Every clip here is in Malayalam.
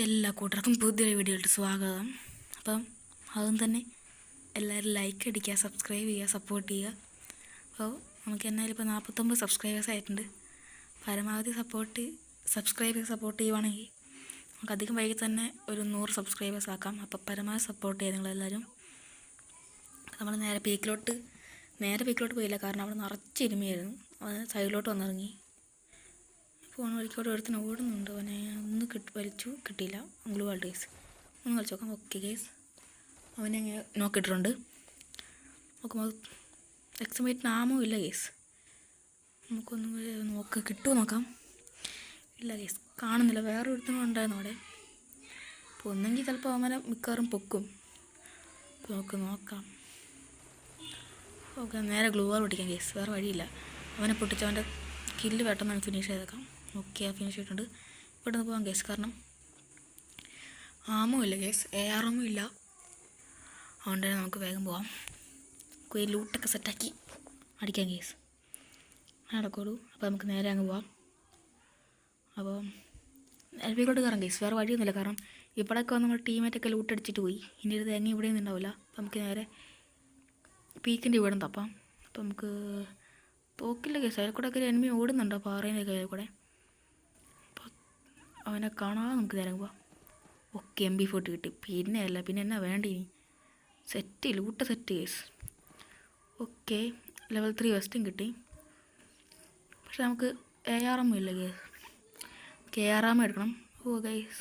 എല്ലാ കൂട്ടർക്കും പുതിയൊരു വീഡിയോയിലോട്ട് സ്വാഗതം. അപ്പം അതും തന്നെ എല്ലാവരും ലൈക്ക് അടിക്കുക സബ്സ്ക്രൈബ് ചെയ്യുക സപ്പോർട്ട് ചെയ്യുക. അപ്പോൾ നമുക്ക് എന്നാലും ഇപ്പോൾ നാൽപ്പത്തൊമ്പത് സബ്സ്ക്രൈബേഴ്സ് ആയിട്ടുണ്ട്. പരമാവധി സപ്പോർട്ട് സബ്സ്ക്രൈബ് ചെയ്ത് സപ്പോർട്ട് ചെയ്യുവാണെങ്കിൽ നമുക്ക് അധികം വൈകി തന്നെ ഒരു നൂറ് സബ്സ്ക്രൈബേഴ്സ് ആക്കാം. അപ്പോൾ പരമാവധി സപ്പോർട്ട് ചെയ്യുക നിങ്ങളെല്ലാവരും. നമ്മൾ നേരെ പീക്കിലോട്ട് നേരെ പീക്കിലോട്ട് പോയില്ല. കാരണം അവിടെ നിറച്ച് ഇരുമയായിരുന്നു അത് സൈഡിലോട്ട് വന്നിറങ്ങി. ഫോൺ വഴിക്കോട്ട് ഓരോരുത്തരും ഓടുന്നുണ്ട്. അവനെ ഒന്ന് കിട്ടി വലിച്ചു കിട്ടിയില്ല. ഗ്ലൂ വേൾഡ് കേസ് ഒന്ന് കളിച്ച് നോക്കാം. ഓക്കെ കേസ് അവനെ അങ്ങനെ നോക്കിയിട്ടുണ്ട് നോക്കുമ്പോൾ എക്സമേറ്റ് നാമോ ഇല്ല കേസ് നമുക്കൊന്നും നോക്ക് കിട്ടുമോ നോക്കാം. ഇല്ല കേസ് കാണുന്നില്ല. വേറെ ഒരുത്തനും ഉണ്ടായിരുന്നു അവിടെ. അപ്പോൾ ഒന്നെങ്കിൽ ചിലപ്പോൾ അവനെ മിക്കവാറും പൊക്കും. നോക്ക് നോക്കാം. ഓക്കെ നേരെ ഗ്ലൂ വാൾ പൊട്ടിക്കാം കേസ് വേറെ വഴിയില്ല. അവനെ പൊട്ടിച്ച് അവന്റെ കില്ല് പെട്ടെന്ന് ഫിനിഷ് ചെയ്തേക്കാം. ഓക്കെ ഫിനിഷ് ചെയ്തിട്ടുണ്ട്. ഇവിടെ നിന്ന് പോകാം ഗേസ് കാരണം ആമോ ഇല്ല ഗേസ് എ ആർ ഇല്ല. അതുകൊണ്ട് തന്നെ നമുക്ക് വേഗം പോവാം. നമുക്ക് ലൂട്ടൊക്കെ സെറ്റാക്കി അടിക്കാം ഗേസ് നടക്കുള്ളൂ. അപ്പോൾ നമുക്ക് നേരെ അങ്ങ് പോവാം. അപ്പോൾ എൽപിക്കോട്ട് കയറാം ഗേസ് വേറെ വഴിയൊന്നുമില്ല. കാരണം ഇവിടെയൊക്കെ നമ്മൾ ടീമേറ്റൊക്കെ ലൂട്ട് അടിച്ചിട്ട് പോയി. ഇനി ഒരു തേങ്ങ ഇവിടെ ഒന്നും ഉണ്ടാവില്ല അപ്പോൾ നമുക്ക് നേരെ പീക്കിന്റെ ഇവിടെ തപ്പാം. അപ്പോൾ നമുക്ക് പോക്കില്ല കേസ് കൂടെ ഒക്കെ ഒരു എനിമി ഓടുന്നുണ്ടോ? പാറേന്റെ കയ്യിൽ കൂടെ അവനെ കാണാതെ നമുക്ക് നേരം പോവാം. ഓക്കെ എം ബി ഫോർട്ടി കിട്ടി. പിന്നെ അല്ല പിന്നെ എന്നാ വേണ്ടി ഇനി? Set loot set guys okay level three വെസ്റ്റും കിട്ടി. പക്ഷെ നമുക്ക് എ ആർ എം ഇല്ല കേസ് കെ ആർ എം എടുക്കണം. ഓ ഗൈസ്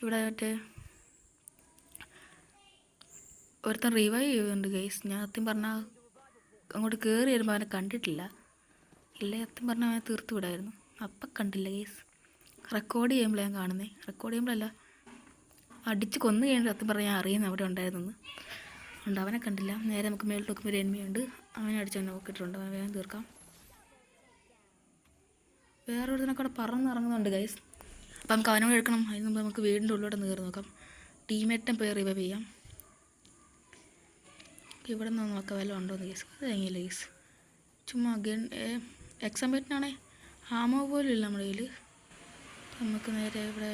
ഇവിടെ മറ്റേ ഒരുത്തൻ റിവൈവ് ചെയ്യുന്നുണ്ട് ഗൈസ് ഞാൻ സത്യം പറഞ്ഞാൽ അങ്ങോട്ട് കയറി വരുമ്പോൾ അവനെ കണ്ടിട്ടില്ല. ഇല്ലേ സത്യം പറഞ്ഞാൽ അവനെ തീർത്ത് വിടായിരുന്നു. അപ്പം കണ്ടില്ല ഗൈസ് റെക്കോർഡ് ചെയ്യുമ്പോഴേ ഞാൻ കാണുന്നത് റെക്കോർഡ് ചെയ്യുമ്പോഴല്ല അടിച്ച് കൊന്നു കഴിഞ്ഞാൽ സത്യം പറഞ്ഞാൽ അറിയുന്നു അവിടെ ഉണ്ടായിരുന്നെന്ന്. ഉണ്ട് അവനെ കണ്ടില്ല. നേരെ നമുക്ക് മേളിൽ നോക്കുമ്പോൾ ഒരു എൻമിയുണ്ട് അവനെ അടിച്ച് നോക്കിയിട്ടുണ്ട്. അവനെ വേഗം തീർക്കാം. വേറെ ഒരുത്തിനൊക്കെ പറന്നിറങ്ങുന്നുണ്ട് ഗൈസ് അപ്പം നമുക്ക് അവനോട് എടുക്കണം. അതിന് മുമ്പ് നമുക്ക് വീടിന്റെ ഉള്ളിലോട്ട് കയറി നോക്കാം. ടീമേറ്റം പേർ റിവൈവ് ചെയ്യാം. ഇവിടെ നിന്ന് നോക്കാം വല്ലതും ഉണ്ടോ കേസ് അത് കഴിഞ്ഞില്ല ചുമ്മാ ഗൺ എക്സാമ്പേറ്റിനാണേ ആമോ പോലും ഇല്ല നമ്മുടെ കയ്യിൽ നമുക്ക് നേരെ ഇവിടെ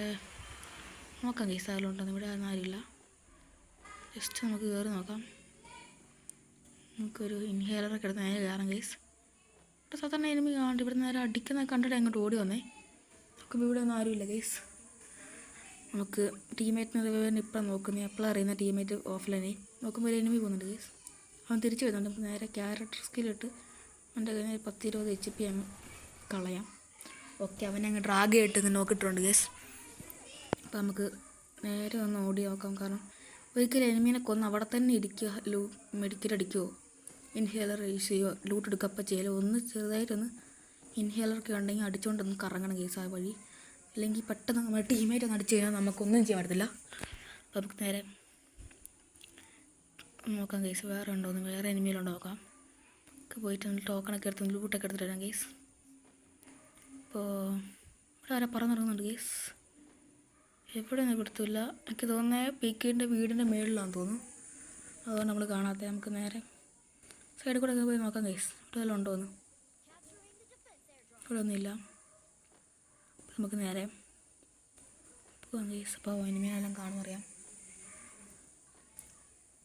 നോക്കാം. കേസ് ഉണ്ടോ ഇവിടെ ആരും ആരില്ല ജസ്റ്റ് നമുക്ക് കയറി നോക്കാം. നമുക്കൊരു ഇൻഹേലറൊക്കെ എടുത്ത് നേരെ കയറാം കേസ് ഇവിടെ സാധാരണ എനിമി കാണണ്ട ഇവിടെ നേരെ അടിക്കുന്ന കണ്ടിട്ട് അങ്ങോട്ട് ഓടി വന്നേ. നോക്കുമ്പോൾ ഇവിടെ ഒന്നും ആരുമില്ല കേസ് നമുക്ക് ടീമേറ്റിന് റിവൈവിന് ഇപ്പം നോക്കുന്നത് എപ്പോഴും അറിയുന്ന ടീമേറ്റ് ഓഫ്ലൈനെ നോക്കുമ്പോൾ ഒരു എനിമി പോകുന്നുണ്ട് കേസ് അവൻ തിരിച്ചു വരുന്നുണ്ട്. നേരെ ക്യാരക്ടർ സ്കില്ലിട്ട് അവന്റെ കയ്യിൽ പത്ത് ഇരുപത് എച്ച് പി അങ്ങ് കളയാം. ഓക്കെ അവൻ അങ്ങ് ഡ്രാഗ് ചെയ്തിട്ട് ഇങ്ങനെ നോക്കിയിട്ടുണ്ട് ഗസ് അപ്പോൾ നമുക്ക് നേരെ ഒന്ന് ഓടി നോക്കാം. കാരണം ഒരിക്കലും എനിമീനെ കൊന്ന് അവിടെ തന്നെ ഇരിക്കുക ലൂ മെഡിക്കൽ ഇൻഹേലർ യൂസ് ചെയ്യുമോ ലൂട്ട് എടുക്കപ്പ ചെയ്യലോ? ഒന്ന് ചെറുതായിട്ടൊന്ന് ഇൻഹേലറൊക്കെ ഉണ്ടെങ്കിൽ അടിച്ചുകൊണ്ടൊന്ന് കറങ്ങണം കേസ് ആ വഴി. അല്ലെങ്കിൽ പെട്ടെന്ന് നമ്മുടെ ടീമേറ്റ് ഒന്ന് അടിച്ചു കഴിഞ്ഞാൽ നമുക്കൊന്നും ചെയ്യാൻ പറ്റത്തില്ല. അപ്പോൾ നമുക്ക് നേരെ നോക്കാം കേസ് വേറെ ഉണ്ടോ എന്ന് വേറെ എനിമിയിലുണ്ടോ നോക്കാം. പോയിട്ട് ടോക്കണൊക്കെ എടുത്ത് ലൂട്ടൊക്കെ എടുത്തിട്ട് വരാം കേസ് അപ്പോൾ ഇവിടെ ആരാ പറന്നിറങ്ങുന്നുണ്ട് ഗേസ് എവിടെ ഒന്നും കൊടുത്തില്ല എനിക്ക് തോന്നുന്നത് പീക്കിന്റെ വീടിന്റെ മേളിലാണെന്ന് തോന്നുന്നു. അതുകൊണ്ട് നമ്മൾ കാണാത്ത നമുക്ക് നേരെ. സൈഡിൽ കൂടെ ഒക്കെ പോയി നോക്കാം ഗേസ് ഇവിടെ വല്ലതും ഉണ്ടോയെന്ന് ഇവിടെ ഒന്നുമില്ല. നമുക്ക് നേരെ പോകാം ഗേസ് അപ്പോൾ എനിമീനെല്ലാം കാണുമറിയാം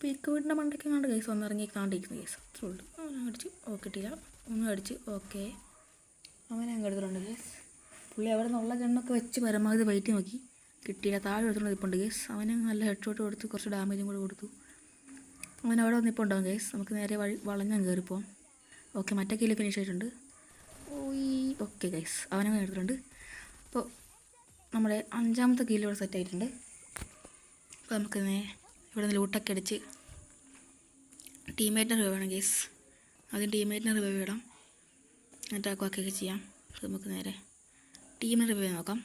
പീക്ക് വീടിന്റെ മണ്ടയ്ക്ക് കണ്ട് കേസ് വന്നിറങ്ങി കാണ്ടിരിക്കുന്ന കേസ് അത്രേ ഉള്ളൂ. അടിച്ച് ഓ കിട്ടിയില്ല. ഒന്നും അടിച്ച് ഓക്കെ. അവനെ അങ്ങ് എടുത്തിട്ടുണ്ട് കേസ് പുള്ളി അവിടെ നിന്നുള്ള ഗണ്ണൊക്കെ വെച്ച് പരമാവധി വൈറ്റ് നോക്കി. കിട്ടിയില്ല. താഴെ എടുത്തുകൊണ്ട് നിൽപ്പുണ്ട് ഗേസ്. അവന് നല്ല ഹെഡ് ഷോട്ട് കൊടുത്ത് കുറച്ച് ഡാമേജും കൂടെ കൊടുത്തു. അവൻ അവിടെ വന്നിപ്പോണ്ടാവും ഗേസ്. നമുക്ക് നേരെ വഴി വളഞ്ഞാൽ കയറിപ്പോവാം. ഓക്കെ മറ്റേ കില്ല് ഫിനിഷ് ആയിട്ടുണ്ട്. ഓയ് ഓക്കെ ഗൈസ് അവനെ എടുത്തിട്ടുണ്ട്. അപ്പോൾ നമ്മുടെ അഞ്ചാമത്തെ കില്ല് ഇവിടെ സെറ്റ് ആയിട്ടുണ്ട്. അപ്പോൾ നമുക്ക് ഇവിടെ നിന്ന് ലൂട്ടൊക്കെ അടിച്ച് ടീമേറ്റിനെ റിവൈവ് വേണം ഗേസ്. ആദ്യം ടീമേറ്റിനെ റിവൈവ് ഇടാം ആക്കുവാക്കൊക്കെ ചെയ്യാം. നമുക്ക് നേരെ ടീമിനെ ചെയ്ത് നോക്കാം.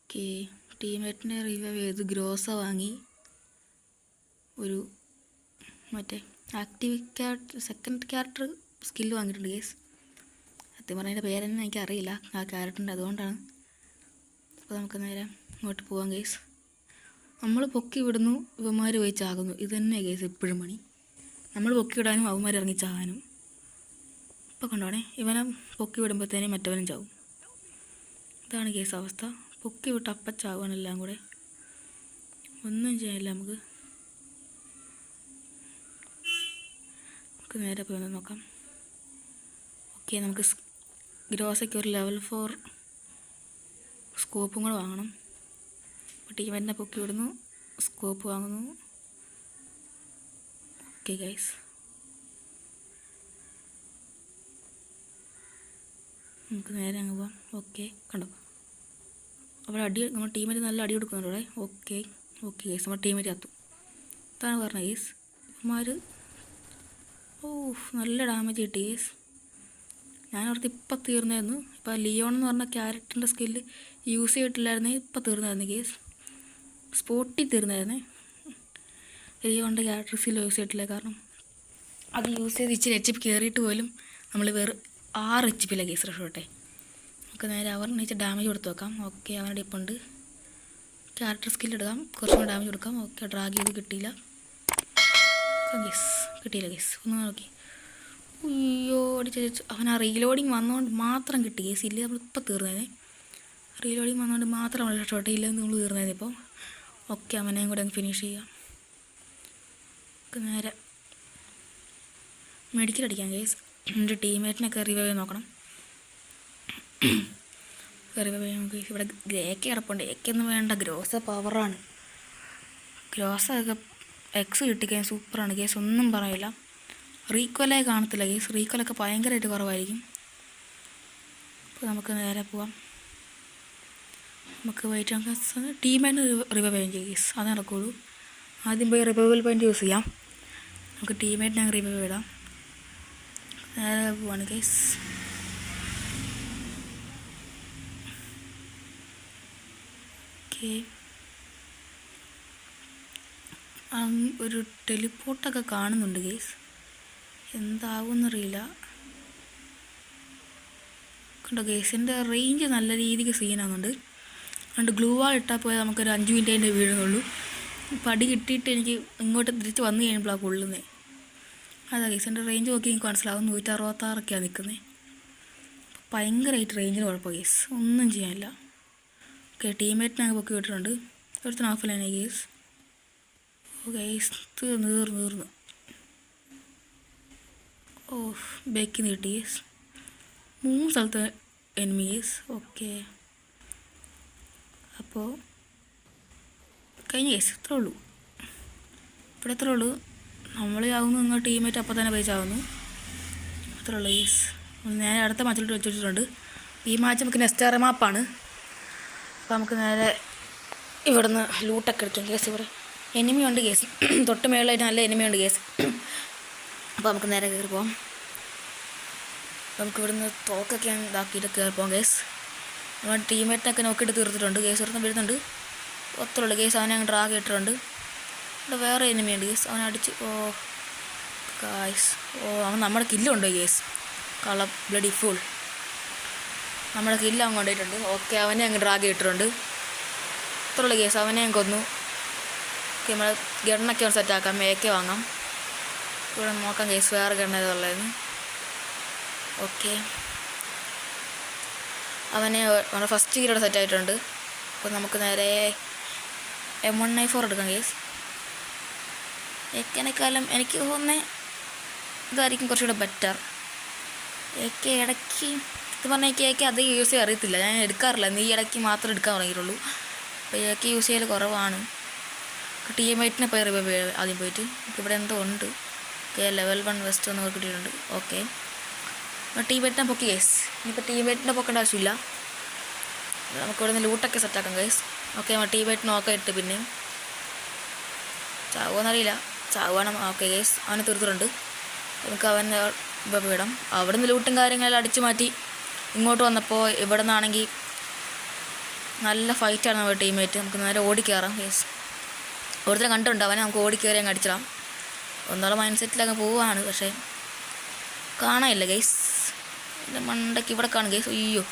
ഓക്കെ ടീമേറ്റിനെ റിവ്യൂ ചെയ്ത് ഗ്രോസ വാങ്ങി. ഒരു മറ്റേ active character second character skill വാങ്ങിയിട്ടുണ്ട് ഗേസ് സത്യം പറഞ്ഞതിന്റെ പേരെന്നെ എനിക്ക് അറിയില്ല. ആ ക്യാരക്ടറിന്റെ അതുകൊണ്ടാണ്. അപ്പോൾ നമുക്ക് നേരെ ഇങ്ങോട്ട് പോവാം ഗേസ് നമ്മൾ പൊക്കി വിടുന്നു. ഇവന്മാർ പോയി ചാകുന്നു ഇത് തന്നെ ഗേസ് എപ്പോഴും പണി. നമ്മൾ പൊക്കി വിടാനും അവന്മാർ ഇറങ്ങി ചാകാനും. ഇപ്പം കൊണ്ടോണേ ഇവനെ പൊക്കി വിടുമ്പോഴത്തേനും മറ്റവനും ചാവും. ഇതാണ് കേസ് അവസ്ഥ. പൊക്കി വിട്ട് അപ്പം ചാവുകയാണ് എല്ലാം കൂടെ. ഒന്നും ചെയ്യാനില്ല നമുക്ക്. നമുക്ക് നേരെ പോയി ഒന്ന് നോക്കാം. ഓക്കെ നമുക്ക് ഗ്രോസയ്ക്ക് ഒരു ലെവൽ ഫോർ സ്കോപ്പും കൂടെ വാങ്ങണം. അപ്പോൾ ടീമെന്നെ പൊക്കി വിടുന്നു സ്കോപ്പ് വാങ്ങുന്നു. ഓക്കെ ഗൈസ് നമുക്ക് നേരെ അങ്ങ് പോവാം. ഓക്കെ കണ്ടോ? അവിടെ അടി നമ്മുടെ ടീമേറ്റ് നല്ല അടി കൊടുക്കുന്നുണ്ട് അവിടെ ഓക്കെ ഓക്കെ ഗൈസ് നമ്മുടെ ടീമേറ്റ് കത്തു അതാണ് പറഞ്ഞത് ഗേസ് ഇവന്മാർ ഓ നല്ല ഡാമേജ് കിട്ടി ഗേസ് ഞാൻ ഓർത്ത് ഇപ്പം തീർന്നായിരുന്നു. ഇപ്പം ലിയോൺ എന്ന് പറഞ്ഞ ക്യാരക്ടറിന്റെ സ്കില്ല് യൂസ് ചെയ്തിട്ടില്ലായിരുന്നേ ഇപ്പം തീർന്നായിരുന്നു ഗേസ് സ്പോട്ടിൽ തീർന്നായിരുന്നേ. ലിയോണിന്റെ ക്യാരക്ടർ സ്കില്ല് യൂസ് ചെയ്തിട്ടില്ല കാരണം അത് യൂസ് ചെയ്ത് ഇച്ചിരി എച്ച് പി കയറിയിട്ട് പോലും നമ്മൾ വേറെ ആറ് എച്ച് പിയിലെ കേസ് റഷോട്ടെ നമുക്ക് നേരെ അവർ വെച്ച് ഡാമേജ് കൊടുത്ത് വെക്കാം. ഓക്കെ അവരുടെ ഇപ്പം ഉണ്ട്. ക്യാരക്ടർ സ്കിൽ എടുക്കാം. കുറച്ചും കൂടെ ഡാമേജ് കൊടുക്കാം. ഓക്കെ ഡ്രാഗ് ചെയ്ത് കിട്ടിയില്ല. ഗസ് കിട്ടിയില്ല ഗസ് ഒന്ന് നോക്കി. അയ്യോ അടിച്ചു അവൻ ആ റീലോഡിങ് വന്നുകൊണ്ട് മാത്രം കിട്ടി. ഗസ് ഇല്ല. നമ്മൾ ഇപ്പം തീർന്നേനെ. റീലോഡിങ് വന്നുകൊണ്ട് മാത്രം നമ്മൾ രക്ഷപ്പെട്ടെ നമ്മൾ തീർന്നേനെ ഇപ്പോൾ ഓക്കെ അവനെയും കൂടെ അങ്ങ് ഫിനിഷ് ചെയ്യാം. നമുക്ക് നേരെ മെഡിക്കൽ അടിക്കാം കേസ് എന്റെ ടീംമേറ്റിനൊക്കെ റിവൈവ് നോക്കണം. റിവൈവ് നമുക്ക് ഇവിടെ ഗ്രേക്ക് കിടപ്പുണ്ട്. ഏക്കൊന്നും വേണ്ട. ഗ്രോസ പവറാണ് ഗ്രോസൊക്കെ എക്സ് കിട്ടിക്കാൻ സൂപ്പറാണ് കേസ് ഒന്നും പറയില്ല. റീക്വലായി കാണത്തില്ല കേസ് റീക്വലൊക്കെ ഭയങ്കരമായിട്ട് കുറവായിരിക്കും. അപ്പോൾ നമുക്ക് നേരെ പോവാം. നമുക്ക് വൈറ്റ് ടീമേറ്റിന് ടീമേറ്റ് റിവൈവ് ചെയ്യാം കേസ് അതേ നടക്കുള്ളൂ. ആദ്യം പോയി റിവൈവൽ പോയിന്റ് യൂസ് ചെയ്യാം. നമുക്ക് ടീമേറ്റിനെ റിവൈവ് ഇടാം. നേരെ പോവാണ് കേസ് ഒരു ടെലിപ്പോർട്ടൊക്കെ കാണുന്നുണ്ട് കേസ് എന്താവുമെന്നറിയില്ല കണ്ടോ കേസിന്റെ റേഞ്ച് നല്ല രീതിക്ക് സീനാകുന്നുണ്ട് അതുകൊണ്ട് ഗ്ലൂ വാൾ ഇട്ടാൽ പോയാൽ നമുക്കൊരു അഞ്ച് മിനിറ്റ് അതിന്റെ വീഴുന്നുള്ളൂ. പടി കിട്ടിയിട്ട് എനിക്ക് ഇങ്ങോട്ട് തിരിച്ച് വന്നു കഴിയുമ്പോഴാണ് കൊള്ളുന്നത് അതാ കേസിന്റെ റേഞ്ച് നോക്കി എനിക്ക് മനസ്സിലാവും. നൂറ്റി അറുപത്താറൊക്കെയാണ് നിൽക്കുന്നത് ഭയങ്കരമായിട്ട് റേഞ്ചിന് കുഴപ്പം കേസ് ഒന്നും ചെയ്യാനില്ല. ഓക്കെ ടീമേറ്റിനെ പൊക്കി വിട്ടിട്ടുണ്ട്. ഒരുത്തിന് ഓഫിലാണ് കേസ് ഓ കേസ് തീർന്നു തീർന്നു തീർന്നു. ഓ ബേക്കിൽ നിന്ന് കിട്ടി കേസ് മൂന്ന് സ്ഥലത്ത് എനിമി കേസ് ഓക്കെ. അപ്പോൾ കഴിഞ്ഞ കേസ് ഇത്രേ ഉള്ളൂ. ഇവിടെ ഇത്രേ ഉള്ളൂ. നമ്മൾ ആവുന്നു നിങ്ങൾ ടീമേറ്റ് അപ്പോൾ തന്നെ പൈസ ആവുന്നു. ഉള്ളൂ കേസ് ഞാൻ അടുത്ത മാച്ചിലോട്ട് വെച്ചിട്ടുണ്ട്. ഈ മാച്ച് നമുക്ക് നെക്സ്റ്റ് മാപ്പാണ് അപ്പോൾ നമുക്ക് നേരെ ഇവിടുന്ന് ലൂട്ടൊക്കെ എടുത്തു കേസ് ഇവിടെ. എനിമിയുണ്ട് കേസ് തൊട്ട് മേളിലായിട്ട് നല്ല എനിമിയുണ്ട് കേസ് അപ്പോൾ നമുക്ക് നേരെ കയറി പോകാം നമുക്ക് ഇവിടുന്ന് തോക്കൊക്കെ ഇതാക്കിയിട്ട് കയറി പോകാം കേസ് നമ്മുടെ ടീമേറ്റിനൊക്കെ നോക്കിയിട്ട് തീർത്തിട്ടുണ്ട്. കേസ് ഇവിടുന്ന് വരുന്നുണ്ട്. ഒത്തുള്ളൂ കേസ് അവനെ അങ്ങ് ഡ്രാഗ് ഇട്ടിട്ടുണ്ട്. ഇവിടെ വേറെ എനിമിയുണ്ട് കേസ് അവനെ അടിച്ച്. ഓ കായ്സ് ഓ അവൻ നമ്മുടെ കില്ലുണ്ടോ കേസ്. കള ബ്ലഡി ഫുൾ നമ്മുടെ കില്ല് അവൻ കൊണ്ടുപോയിട്ടുണ്ട്. ഓക്കെ അവനെ അങ്ങ് ഡ്രാഗ് ഇട്ടിട്ടുണ്ട്. ഇത്രയുള്ള കേസ്. അവനെ അങ്ങ് കൊന്നു. ഓക്കെ നമ്മൾ ഗണ്ണൊക്കെ ഒന്ന് സെറ്റാക്കാം മേക്കെ വാങ്ങാം. ഇവിടെ നോക്കാം കേസ് വേറെ ഗണ്ണ ഏതുള്ളതെന്ന് ഓക്കെ അവനെ നമ്മുടെ ഫസ്റ്റ് കീലോടെ സെറ്റ് ആയിട്ടുണ്ട്. അപ്പോൾ നമുക്ക് നേരെ എം വൺ നയൻ ഫോർ എടുക്കാം കേസ് എക്കനേക്കാളും എനിക്ക് തോന്നുന്നത് ഇതായിരിക്കും കുറച്ചുകൂടെ ബെറ്റർ എക്കെ ഇടയ്ക്ക് ഇത് പറഞ്ഞാൽ എക്കെ അധികം യൂസ് ചെയ്യാൻ അറിയത്തില്ല. ഞാൻ എടുക്കാറില്ല. നീ ഇടയ്ക്ക് മാത്രം എടുക്കാൻ തുടങ്ങിയിട്ടുള്ളൂ. അപ്പോൾ എക്കെ യൂസ് ചെയ്യൽ കുറവാണ്. ടി എം ഐറ്റിനെ പോയി റിവൈവ് ആദ്യം പോയിട്ട്. ഇവിടെ എന്തോ ഉണ്ട്. ഓക്കെ ലെവൽ വൺ വെസ്റ്റ് ഒന്ന് കിട്ടിയിട്ടുണ്ട്. ഓക്കെ ടീമേറ്റിനെ പൊക്കി കേസ് ഇനിയിപ്പോൾ ടീമേറ്റിനെ പൊക്കേണ്ട ആവശ്യമില്ല. നമുക്ക് ഇവിടെ നിന്ന് ലൂട്ടൊക്കെ സെറ്റാക്കാം കേസ് ഓക്കെ നമ്മൾ ടീ വൈറ്റ് നോക്കാം ഇട്ട് പിന്നെയും. ചാവുമെന്നറിയില്ല ചാവുകയാണ് ഓക്കെ ഗേസ് അവനെ തീർത്തിട്ടുണ്ട്. നമുക്ക് അവനെ വിടാം അവിടെ നിന്ന് ലൂട്ടും കാര്യങ്ങളെല്ലാം അടിച്ചു മാറ്റി ഇങ്ങോട്ട് വന്നപ്പോൾ ഇവിടെ നിന്നാണെങ്കിൽ നല്ല ഫൈറ്റാണ് നമ്മുടെ ടീമേറ്റ് നമുക്ക് നേരെ ഓടിക്കയറാം ഗേസ് ഒരുത്തരം കണ്ടിട്ടുണ്ട്. അവനെ നമുക്ക് ഓടിക്കയറി അങ്ങ് അടിച്ചിടാം ഒന്നോളം മൈൻഡ് സെറ്റിലങ്ങ് പോവുകയാണ് പക്ഷേ കാണാനില്ല ഗൈസ് എന്റെ മണ്ടയ്ക്ക് ഇവിടെ കാണും ഗൈസ് അയ്യോ.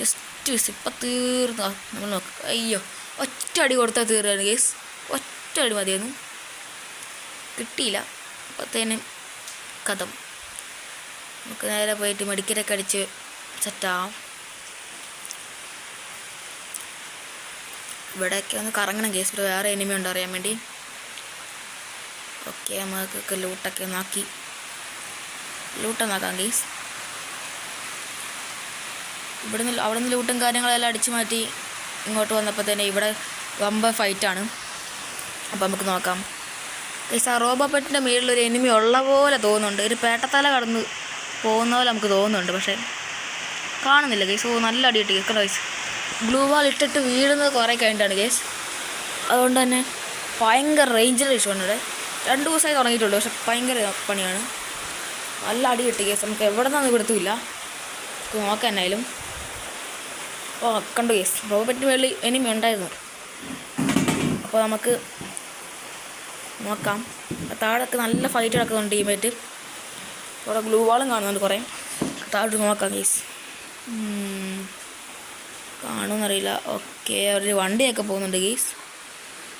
ജസ്റ്റ് മിസ് ഇപ്പം തീർന്നു. നമ്മൾ നോക്ക്. അയ്യോ ഒറ്റ അടി കൊടുത്താൽ തീർന്നു കേസ് ഒറ്റ അടി മതിയായിരുന്നു. കിട്ടിയില്ല. അപ്പത്തേനും കഥം. നമുക്ക് നേരെ പോയിട്ട് മെഡിക്കലൊക്കെ അടിച്ച് സെറ്റാവാം ഇവിടെയൊക്കെ ഒന്ന് കറങ്ങണം കേസ് ഇവിടെ വേറെ എനിമി ഉണ്ടോ അറിയാൻ വേണ്ടി. ഓക്കെ നമുക്കൊക്കെ ലൂട്ടൊക്കെ ഒന്നാക്കി ലൂട്ടൊന്നാക്കാം കേസ് ഇവിടുന്ന് അവിടെ നിന്ന് ലൂട്ടും കാര്യങ്ങളെല്ലാം അടിച്ചു മാറ്റി ഇങ്ങോട്ട് വന്നപ്പോൾ തന്നെ ഇവിടെ വമ്പ ഫൈറ്റാണ്. അപ്പോൾ നമുക്ക് നോക്കാം. ഗൈസ് ആ മേളിലൊരു എനിമി ഉള്ള പോലെ തോന്നുന്നുണ്ട്. ഒരു പേട്ടത്തല കടന്ന് പോകുന്ന പോലെ നമുക്ക് തോന്നുന്നുണ്ട്. പക്ഷേ കാണുന്നില്ല ഗൈസ് ഓ നല്ല അടി കിട്ടി ഗൈസ് ബ്ലൂ വാൾ ഇട്ടിട്ട് വീഴുന്നത് കുറേ കഴിഞ്ഞിട്ടാണ് ഗൈസ് അതുകൊണ്ട് തന്നെ ഭയങ്കര റേഞ്ചിൽ ആണ് ഇവിടെ. രണ്ട് ദിവസമായി തുടങ്ങിയിട്ടുള്ളൂ. പക്ഷെ ഭയങ്കര പണിയാണ്. നല്ല അടി കിട്ടി കേസ് നമുക്ക് എവിടെ നിന്നൊന്നും കൊടുത്തില്ല നോക്കാം എന്നായാലും ഓ കണ്ടു കേസ് പറ്റിന് വേണ്ടി എനിമി ഉണ്ടായിരുന്നു. അപ്പോൾ നമുക്ക് നോക്കാം. താഴൊക്കെ നല്ല ഫൈറ്റ് നടക്കുന്നുണ്ട് ടീമായിട്ട് അവിടെ ഗ്ലൂ വാളും കാണുന്നുണ്ട് കുറേ. താഴോട്ട് നോക്കാം കേസ് കാണുമെന്നറിയില്ല. ഓക്കെ ഒരു വണ്ടിയൊക്കെ പോകുന്നുണ്ട് ഗെയ്സ്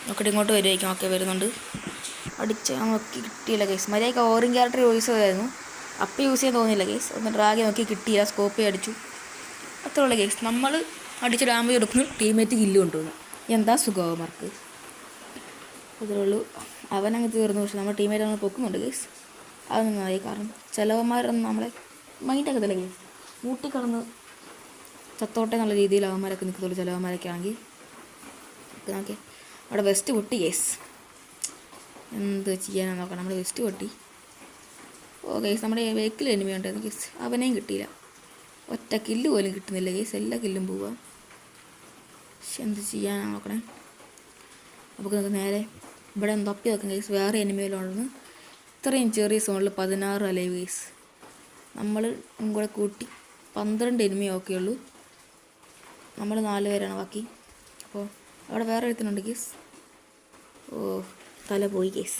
നോക്കിയിട്ട് ഇങ്ങോട്ട് വരുമായിരിക്കും ഓക്കെ വരുന്നുണ്ട്. അടിച്ച് നോക്കി കിട്ടിയില്ല ഗെയ്സ് മര്യാദയ്ക്ക് ഓറിങ് ക്യാരക്ടർ യൂസ് ചെയ്തായിരുന്നു അപ്പം യൂസ് ചെയ്യാൻ തോന്നിയില്ല ഗെയ്സ് ഒന്ന് ഡ്രാഗ് നോക്കി കിട്ടിയില്ല സ്കോപ്പ് അടിച്ചു. അത്രേ ഗെയിംസ് നമ്മൾ അടിച്ച് ഡാമേജ് കൊടുക്കുന്നു ടീമേറ്റ് കില്ല് കൊണ്ടുവന്നു. എന്താ സുഖമാർക്ക് അത്രേ ഉള്ളൂ. അവനങ്ങ് തീർന്നു. പക്ഷെ നമ്മുടെ ടീമേറ്റ് നമ്മൾ പൊക്കുന്നുണ്ട് ഗെയ്സ് അത് നന്നായി കാരണം. ചിലവന്മാരൊന്നും നമ്മളെ മൈൻഡൊക്കെ തന്നെ ഗെയ്സ് മൂട്ടിക്കിടന്ന് ചത്തോട്ടെ എന്നുള്ള രീതിയിൽ അവന്മാരൊക്കെ നിൽക്കത്തുള്ളൂ. ചിലവന്മാരൊക്കെ ആണെങ്കിൽ. നോക്കി അവിടെ വെസ്റ്റ് പൊട്ടി ഗെയ്സ് എന്ത് ചെയ്യാനാണെന്ന് നോക്കണം നമ്മൾ വെസ്റ്റ് പൊട്ടി. ഓ ഗെയ്സ് നമ്മുടെ വെഹിക്കിൾ എനിമി ഉണ്ടായിരുന്നു കേസ് അവനെയും കിട്ടിയില്ല. ഒറ്റ കില്ല് പോലും കിട്ടുന്നില്ല. കേസ് എല്ലാ കില്ലും പോവാ. പക്ഷെ എന്ത് ചെയ്യാനാ നോക്കണേ. അപ്പോൾ നമുക്ക് നേരെ ഇവിടെ ഒന്ന് തപ്പി നോക്കാം കേസ് വേറെ എനിമിയിലുണ്ടെന്ന് ഇത്രയും ചെറിയ സോണിൽ പതിനാറ് അല്ലേ കേസ് നമ്മൾ കൂടെ കൂട്ടി പന്ത്രണ്ട് എനിമയൊക്കെ ഉള്ളൂ. നമ്മൾ നാല് പേരാണ് ബാക്കി. അപ്പോൾ അവിടെ വേറെ എഴുത്തുന്നുണ്ട് കേസ് ഓ തല പോയി കേസ്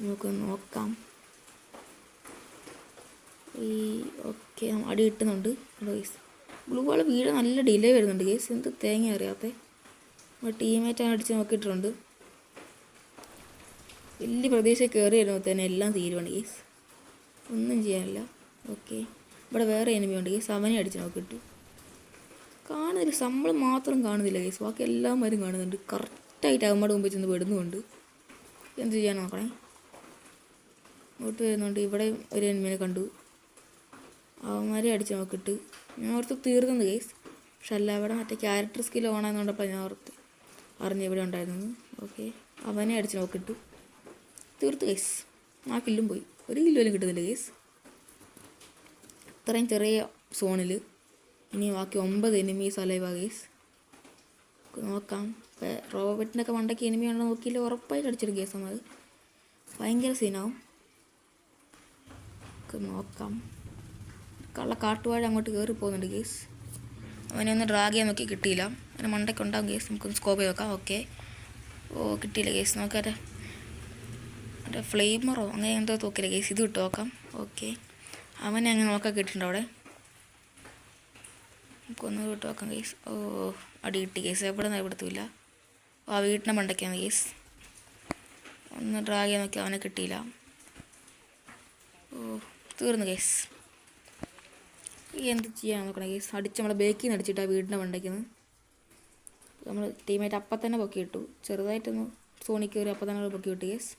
നമുക്ക് നോക്കാം. ഈ ഓക്കെ അടി കിട്ടുന്നുണ്ട്. ഗേസ് ബ്ലൂ വാൾ വീട് നല്ല ഡിലേ വരുന്നുണ്ട് ഗേസ് എന്ത് തേങ്ങ അറിയാത്തേ? നമ്മുടെ ടീമേറ്റ് അടിച്ച് നോക്കിയിട്ടുണ്ട്. വലിയ പ്രതീക്ഷ കയറി വരുമ്പോൾ തന്നെ എല്ലാം തീരുവാണ് ഗേസ് ഒന്നും ചെയ്യാനില്ല. ഓക്കെ ഇവിടെ വേറെ എനിമി ഉണ്ട് കേസ് അവനെ അടിച്ച് നോക്കിയിട്ട്. കാണുന്നില്ല. നമ്മൾ മാത്രം കാണുന്നില്ല ഗേസ് ബാക്കി എല്ലാവരും കാണുന്നുണ്ട്. കറക്റ്റായിട്ട് അവന്മാരുടെ മുമ്പിൽ ചെന്ന് പെടുന്നുമുണ്ട്. എന്ത് ചെയ്യാൻ നോക്കണേ? ഇങ്ങോട്ട് വരുന്നുണ്ട്. ഇവിടെ ഒരു എനിമിനെ കണ്ടു. അവന്മാരെ അടിച്ചു നോക്കിട്ട് ഞാൻ ഓർത്ത് തീർന്നത് കേസ് പക്ഷെ അല്ല അവിടെ മറ്റേ ക്യാരക്ടർ സ്കിൽ ഓണാന്നുകൊണ്ടപ്പോൾ ഞാൻ ഓർത്ത് അറിഞ്ഞ് ഇവിടെ ഉണ്ടായിരുന്നു ഓക്കെ അവനെ അടിച്ചു നോക്കിട്ടു തീർത്ത് കേസ് ആ കില്ലും പോയി. ഒരു കില്ല് പോലും കിട്ടുന്നില്ല കേസ് ഇത്രയും ചെറിയ സോണിൽ ഇനി ബാക്കി ഒമ്പത് എനിമീസ് അലൈവ കേസ് നോക്കാം. റോബോട്ടിനൊക്കെ മണ്ടയ്ക്ക് എനിമി ഉണ്ടോ നോക്കിയില്ല? ഉറപ്പായിട്ട് അടിച്ചൊരു കേസ് നമ്മൾ ഭയങ്കര സീനാവും നോക്കാം. കള്ള കാട്ടുവാഴ അങ്ങോട്ട് കയറി പോകുന്നുണ്ട് ഗേസ് അവനെ ഒന്ന് ഡ്രാഗ് ചെയ്യാൻ നോക്കി കിട്ടിയില്ല. അവനെ മണ്ടയ്ക്ക് ഉണ്ടാവും ഗേസ് നമുക്കൊന്ന് സ്കോപ്പ് ചെയ്ത് നോക്കാം. ഓക്കെ ഓ കിട്ടിയില്ല ഗേസ് നോക്കാതെ മറ്റേ ഫ്ലെയിമറോ അങ്ങനെ എന്തോ തോക്കില്ല ഗേസ് ഇത് വിട്ട് നോക്കാം. ഓക്കെ അവനെ അങ്ങനെ നോക്കാൻ കിട്ടിയിട്ടുണ്ട് അവിടെ. നമുക്കൊന്ന് വിട്ട് നോക്കാം ഗേസ് ഓ അടി കിട്ടി ഗേസ് എവിടെ നിന്ന് എവിടത്തുമില്ല ആ വീട്ടിന്റെ മണ്ടയ്ക്കാണ് ഗേസ് ഒന്ന് ഡ്രാഗ് ചെയ്യാൻ നോക്കി അവനെ കിട്ടിയില്ല. ഓ തീർന്നു കേസ് എന്ത് ചെയ്യാൻ നോക്കണം? കേസ് അടിച്ച് നമ്മളെ ബേക്കിൽ നിന്ന് അടിച്ചിട്ടാണ് വീടിന്റെ മണ്ടയ്ക്കുന്ന്. നമ്മൾ ടീമേറ്റ് അപ്പം തന്നെ പൊക്കി ഇട്ടു. ചെറുതായിട്ടൊന്ന് സോണിക്ക് കയറി അപ്പം തന്നെ പൊക്കി വിട്ടു കേസ്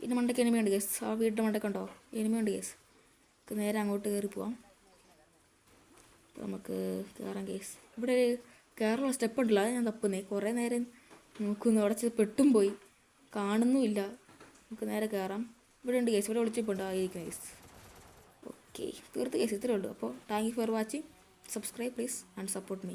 പിന്നെ മണ്ടയ്ക്ക് എനിമയുണ്ട് കേസ് ആ വീടിന്റെ മണ്ടയ്ക്കുണ്ടോ? എനിമയുണ്ട് കേസ് നമുക്ക് നേരെ അങ്ങോട്ട് കയറി പോവാം. നമുക്ക് കയറാം കേസ് ഇവിടെ ഒരു കയറാനുള്ള സ്റ്റെപ്പ് ഉണ്ടല്ലോ അത് ഞാൻ തപ്പുന്നേ. കുറേ നേരം നോക്കുന്നു. അവിടെ പെട്ടും പോയി. കാണുന്നുമില്ല. നമുക്ക് നേരെ കയറാം ഇവിടെ ഉണ്ട് കേസ് ഇവിടെ വിളിച്ചിട്ടുണ്ട് ആയിരിക്കും കേസ് ഓക്കെ തീർത്ത് കേസ് ഇത്രയേ ഉള്ളൂ. അപ്പോൾ thank you for watching subscribe please and support me